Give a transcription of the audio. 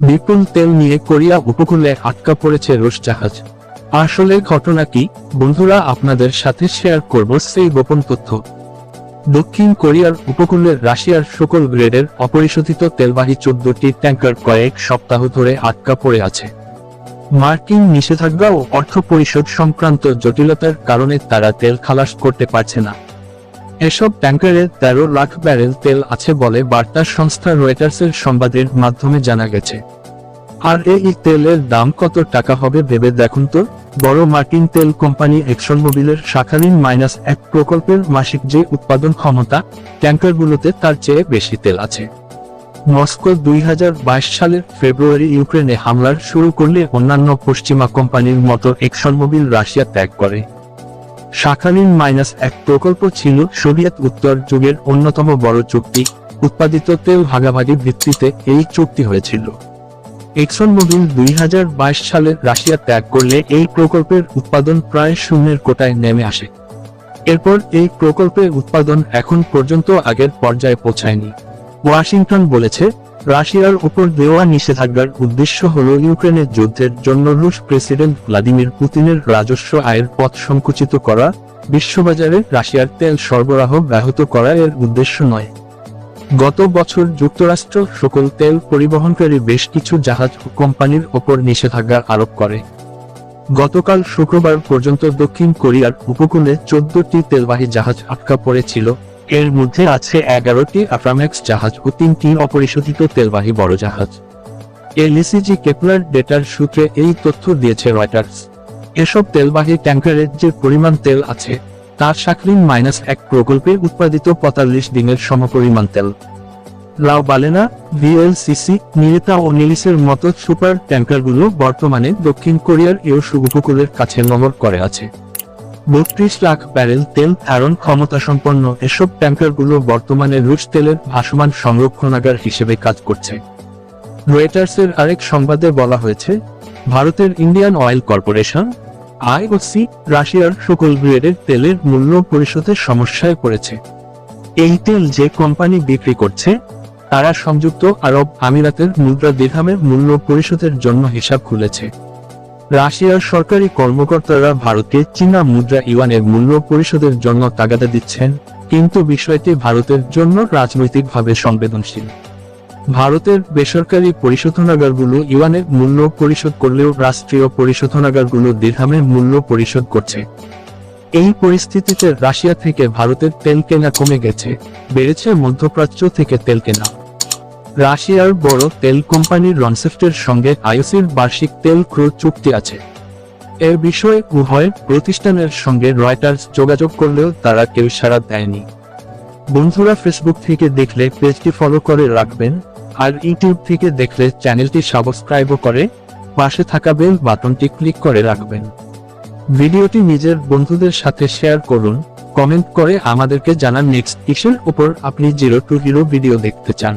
বিপুল তেল নিয়ে কোরিয়া উপকূলে আটকা পড়েছে রুশ জাহাজ। আসলে ঘটনা কি? বন্ধুরা, আপনাদের সাথে শেয়ার করব সেই গোপন তথ্য। দক্ষিণ কোরিয়ার উপকূলে রাশিয়ার সকল গ্রেডের অপরিশোধিত তেলবাহী চোদ্দটি ট্যাঙ্কার কয়েক সপ্তাহ ধরে আটকা পড়ে আছে। মার্কিন নিষেধাজ্ঞা ও অর্থ পরিশোধ সংক্রান্ত জটিলতার কারণে তারা তেল খালাস করতে পারছে না। এসব ট্যাঙ্কারে তেরো লাখ ব্যারেল তেল আছে বলে বার্তা সংস্থা রয়টার্সের সংবাদের মাধ্যমে জানা গেছে। আর এই তেলের দাম কত টাকা হবে ভেবে দেখুন তো? বড় মার্কিন তেল কোম্পানি এক্সন মোবিলের শাখালিন মাইনাস এক প্রকল্পের মাসিক যে উৎপাদন ক্ষমতা ট্যাঙ্কারগুলোতে তার চেয়ে বেশি তেল আছে। মস্কো দুই হাজার বাইশ সালের ফেব্রুয়ারি ইউক্রেনে হামলার শুরু করলে অন্যান্য পশ্চিমা কোম্পানির মতো এক্সন মোবিল রাশিয়া ত্যাগ করে। শাখালিন মাইনাস এক প্রকল্প ছিল সোভিয়েত উত্তর যুগের অন্যতম বড় চুক্তি। উৎপাদিত তেল ভাগাভাগি ভিত্তিতে এই চুক্তি হয়েছিল। এক্সন মোবিল দুই সালে রাশিয়া ত্যাগ করলে এই প্রকল্পের উৎপাদন প্রায় শূন্যের কোটায় নেমে আসে। এরপর এই প্রকল্পের উৎপাদন এখন পর্যন্ত আগের পর্যায়ে পৌঁছায়নি। ওয়াশিংটন বলেছে রাশিয়ার উপর দেওয়া নিষেধাজ্ঞার উদ্দেশ্য হল ইউক্রেনের যুদ্ধের জন্য রুশ প্রেসিডেন্ট ভ্লাদিমির পুতিনের রাজস্ব আয়ের পথ সংকুচিত করা, বিশ্ববাজারে রাশিয়ার তেল সরবরাহ ব্যাহত করা এর উদ্দেশ্য নয়। গত বছর যুক্তরাষ্ট্র সকল তেল পরিবহনকারী বেশ কিছু জাহাজ কোম্পানির ওপর নিষেধাজ্ঞা আরোপ করে। গতকাল শুক্রবার পর্যন্ত দক্ষিণ কোরিয়ার উপকূলে চোদ্দটি তেলবাহী জাহাজ আটকা পড়েছিল। এর মধ্যে আছে এগারোটি আফ্রামেক্স জাহাজ ও তিনটি অপরিশোধিত তেলবাহী বড় জাহাজ। এলইসিজি কেপলার ডেটার সূত্রে এই তথ্য দিয়েছে রয়টার্স এসব তেলবাহী ট্যাঙ্কারে যে পরিমাণ তেল আছে তার সাকরিন মাইনাস এক প্রকল্পে উৎপাদিত পঁয়তাল্লিশ দিনের সমপরিমাণ তেল। লাও বালেনা, ভিএলসিসি, নিরেতা ও নিলিসের মতো সুপার ট্যাঙ্কারগুলো বর্তমানে দক্ষিণ কোরিয়ার ইউসু উপকূলের কাছে নমর করে আছে। বত্রিশ লাখ ব্যারেল তেল ধারণ ক্ষমতা সম্পন্ন এসব ট্যাঙ্কারগুলো বর্তমানে রুশ তেলের ভাসমান সংরক্ষণাগার হিসেবে কাজ করছে। রয়টার্সের আরেক সংবাদে বলা হয়েছে, ভারতের ইন্ডিয়ান অয়েল কর্পোরেশন, আইওসি, রাশিয়ার সকল গ্রেডের তেলের মূল্য পরিশোধের সমস্যায় পড়েছে। এই তেল যে কোম্পানি বিক্রি করছে, তারা সংযুক্ত আরব আমিরাতের মুদ্রা দিরহামের মূল্য পরিশোধের জন্য হিসাব খুলেছে। রাশিয়ার সরকারি কর্মকর্তারা ভারতকে চীনা মুদ্রা ইউয়ানের মূল্য পরিশোধের জন্য তাগাদা দিচ্ছেন, কিন্তু বিষয়টি ভারতের জন্য রাজনৈতিকভাবে সংবেদনশীল। ভারতের বেসরকারি পরিশোধনাগারগুলো ইউয়ানের মূল্য পরিশোধ করলেও রাষ্ট্রীয় পরিশোধনাগারগুলো দিরহামের মূল্য পরিশোধ করছে। এই পরিস্থিতিতে রাশিয়া থেকে ভারতের তেল কেনা কমে গেছে, বেড়েছে মধ্যপ্রাচ্য থেকে তেল কেনা। রাশিয়ার বড় তেল কোম্পানি রনসেফটের সঙ্গে আইওসির বার্ষিক তেল ক্রু চুক্তি আছে। এর বিষয়ে উভয় প্রতিষ্ঠানের সঙ্গে রয়টার্স যোগাযোগ করলেও তারা কেউ সাড়া দেয়নি। বন্ধুরা ফেসবুক থেকে দেখলে পেজটি ফলো করে রাখবেন, আর ইউটিউব থেকে দেখলে চ্যানেলটি সাবস্ক্রাইবও করে পাশে থাকা বেল বাটনটি ক্লিক করে রাখবেন। ভিডিওটি নিজের বন্ধুদের সাথে শেয়ার করুন, কমেন্ট করে আমাদেরকে জানান নেক্সট কিসের উপর আপনি জিরো টু হিরো ভিডিও দেখতে চান।